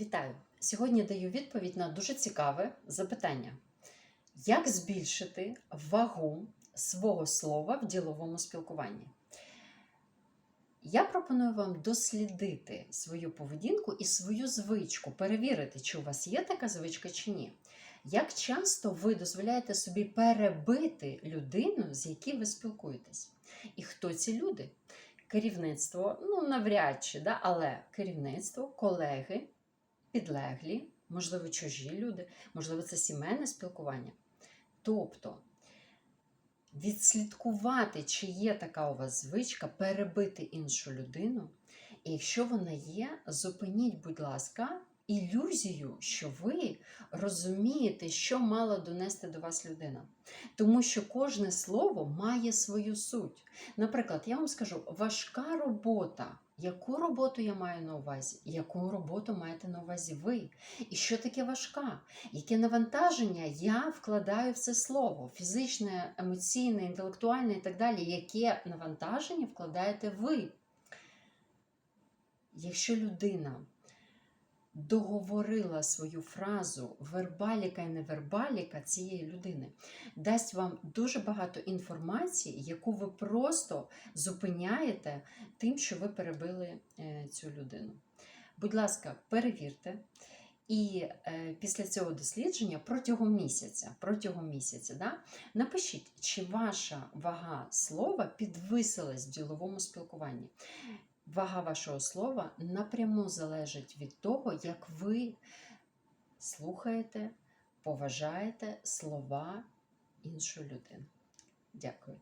Вітаю! Сьогодні даю відповідь на дуже цікаве запитання: як збільшити вагу свого слова в діловому спілкуванні? Я пропоную вам дослідити свою поведінку і свою звичку, перевірити, чи у вас є така звичка чи ні. Як часто ви дозволяєте собі перебити людину, з якою ви спілкуєтесь? І хто ці люди? Керівництво, ну навряд чи, да? але керівництво, колеги, підлеглі, можливо, чужі люди, можливо, це сімейне спілкування. Тобто відслідкувати, чи є така у вас звичка, перебити іншу людину. І якщо вона є, зупиніть, будь ласка, ілюзію, що ви розумієте, що мала донести до вас людина. Тому що кожне слово має свою суть. Наприклад, я вам скажу, важка робота. Яку роботу я маю на увазі? Яку роботу маєте на увазі ви? І що таке важка? Яке навантаження я вкладаю в це слово? Фізичне, емоційне, інтелектуальне і так далі. Яке навантаження вкладаєте ви? Якщо людина договорила свою фразу вербаліка і невербаліка цієї людини, дасть вам дуже багато інформації, яку ви просто зупиняєте тим, що ви перебили е, цю людину. Будь ласка, перевірте. І е, після цього дослідження протягом місяця, протягом місяця, да, напишіть, чи ваша вага слова підвисилась в діловому спілкуванні. Вага вашого слова напряму залежить від того, як ви слухаєте, поважаєте слова іншої людини. Дякую.